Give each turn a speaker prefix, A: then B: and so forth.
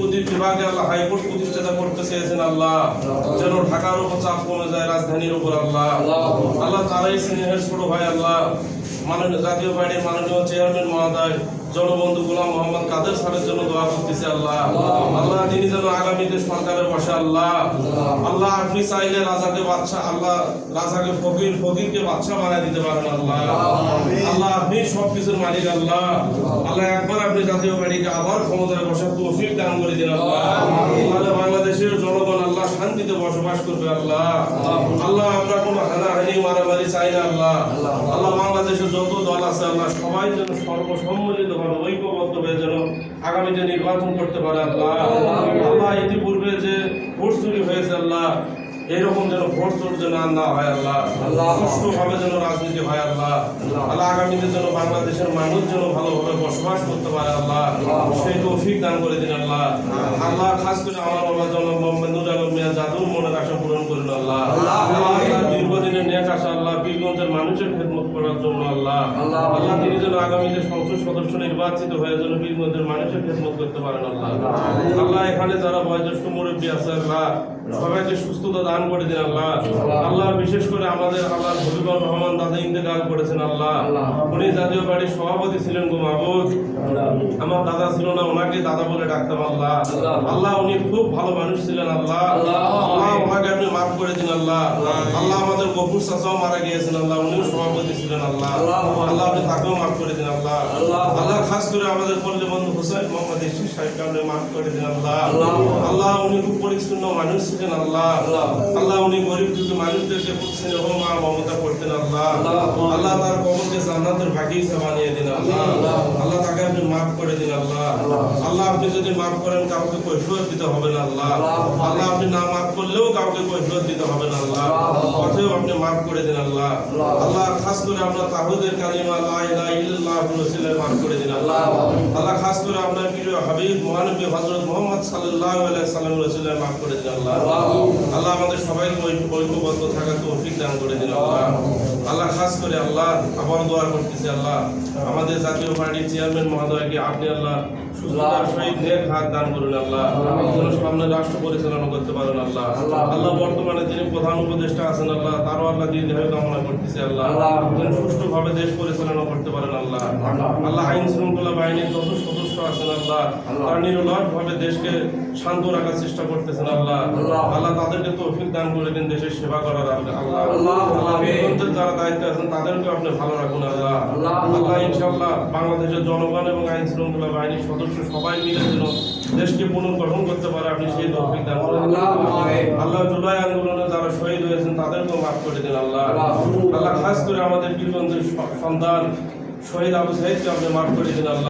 A: বিচারপতি বিভাগে আল্লাহ হাইকোর্ট প্রতিষ্ঠাতা করতে চেয়েছেন আল্লাহ। যেন ঢাকার উপর চাপ কমে যায় রাজধানীর উপর আল্লাহ। আল্লাহ তারাই স্নেহের ছোট ভাই আল্লাহ। মাননীয় জাতীয় পার্টির মাননীয় চেয়ারম্যান মহোদয়, জনবন্ধু গোলাম মোহাম্মদ কাদের সাহেবের জন্য দোয়া করতেছে আল্লাহ। আল্লাহ, তিনি যেন আগামীতে সরকারে বসে, আল্লাহ। আল্লাহ, আপনি চাইলে রাজাকে বাচ্চা আল্লাহ, রাজাকে ফকির, ফকিরকে বাচ্চা বানায় দিতে পারেন, আল্লাহ। আল্লাহ, আপনি সবকিছুর মালিক, আল্লাহ। আল্লাহ, একবার আপনি জাতীয় পার্টিকে আবার ক্ষমতায় বসার তৌফিক দান করে দিন, আল্লাহ। বাংলাদেশের জনগণ আল্লাহ শান্তিতে বসবাস করবে, আল্লাহ। আল্লাহ মারামারি চাই না আল্লাহ। আল্লাহ বাংলাদেশের যত দল আছে আল্লাহ সবাই যেন সর্বসম্মিলিত ভাবে ঐক্যবদ্ধ হয়ে যেন আগামীতে নির্বাচন করতে পারে আল্লাহ। আল্লাহ ইতিপূর্বে যে ভোট চুরি হয়েছে আল্লাহ এরকম যেন ভোট চোর যেন না হয় আল্লাহ।
B: আল্লাহ।
A: সুষ্ঠুভাবে যেন রাজনীতি হয় আল্লাহ। আল্লাহ। আগামীতে যেন বাংলাদেশের মানুষ যেন ভালোভাবে বসবাস করতে পারে আল্লাহ। সেই তৌফিক দান করে দিন আল্লাহ। আল্লাহ। খাস করে আমার বাবা জনম নুর আলম মিয়া জাদুর মনের আশা পূরণ করুন আল্লাহ
B: আল্লাহ।
A: আল্লাহ দীর্ঘদিনের নেক আশা আল্লাহ বীরগঞ্জের মানুষের খেদমত করার জন্য আল্লাহ।
B: আল্লাহ।
A: তিনি যেন আগামীতে সংসদ সদস্য নির্বাচিত হয়ে যেন বীরগঞ্জের মানুষের খেদমত করতে পারেন আল্লাহ। আল্লাহ। এখানে যারা বয়োজ্যেষ্ঠ মুরব্বী আছে আল্লাহ সবাইকে সুস্থতা দান করে দিন আল্লাহ। আল্লাহ। বিশেষ করে আমাদের আল্লাহ হবিবুর রহমান দাদা ইন্তেকাল করেছেন আল্লাহ। উনি জাতীয় পার্টির সভাপতি ছিলেন গো মাহবুব। আমার দাদা ছিল না ওনাকে দাদা বলে ডাকতাম আল্লাহ। আল্লাহ। উনি খুব ভালো মানুষ ছিলেন আল্লাহ। আল্লাহ। ওনাকে আপনি মাফ করে দিন আল্লাহ। আল্লাহ আমাদের গফুর চাচাও মারা গিয়েছেন আল্লাহ। উনিও সভাপতি ছিলেন আল্লাহ। আল্লাহ আপনি তাকেও মাফ করে দিন আল্লাহ। আল্লাহ খাস করে আমাদের পল্লী বন্ধু হোসেন মোহাম্মদ ইসি সাহেবকে আপনি মাফ করে দিন আল্লাহ। আল্লাহ উনি খুব পরিচ্ছন্ন মানুষ ছিলেন আল্লাহ। আল্লাহ উনি গরিব মানুষদেরকে খুব এবং মা মমতা করতেন আল্লাহ। আল্লাহ তার বাগিচা বানিয়ে দিন আপনার হাবিব, মহানবী হযরত মুহাম্মদ সাল্লাল্লাহু আলাইহি সাল্লাম মাফ করে দিন আল্লাহ। আল্লাহ আমাদের সবাইকে ঐক্যবদ্ধ থাকার তৌফিক দান করে দিন আল্লাহ। আল্লাহ, খাস করে আল্লাহ, আবার দোয়া করতেছি আল্লাহ। আমাদের জাতীয় পার্টির চেয়ারম্যান মহোদয়কে আপনি আল্লাহ শান্ত রাখার চেষ্টা করতেছেন আল্লাহ। আল্লাহ, তাদেরকে তৌফিক দান করে দিন দেশের সেবা করার আল্লাহ। যারা দায়িত্বে আছেন তাদেরকে আপনি ভালো রাখুন আল্লাহ। আল্লাহ ইনশাআল্লাহ বাংলাদেশের জনগণ এবং আইন শৃঙ্খলা বাহিনীর সদস্য সবাই মিলে যেন দেশকে পুনর্গঠন করতে পারে আপনি সেই তৌফিক দান করে দিন। আল্লাহ জুলাই আন্দোলনে যারা শহীদ হয়েছেন তাদেরকেও মাফ করে দিন আল্লাহ। আল্লাহ খাস করে আমাদের বীরগঞ্জের সন্তান শহীদ আবু সাহিদকে আপনি মাফ করে দিন আল্লাহ।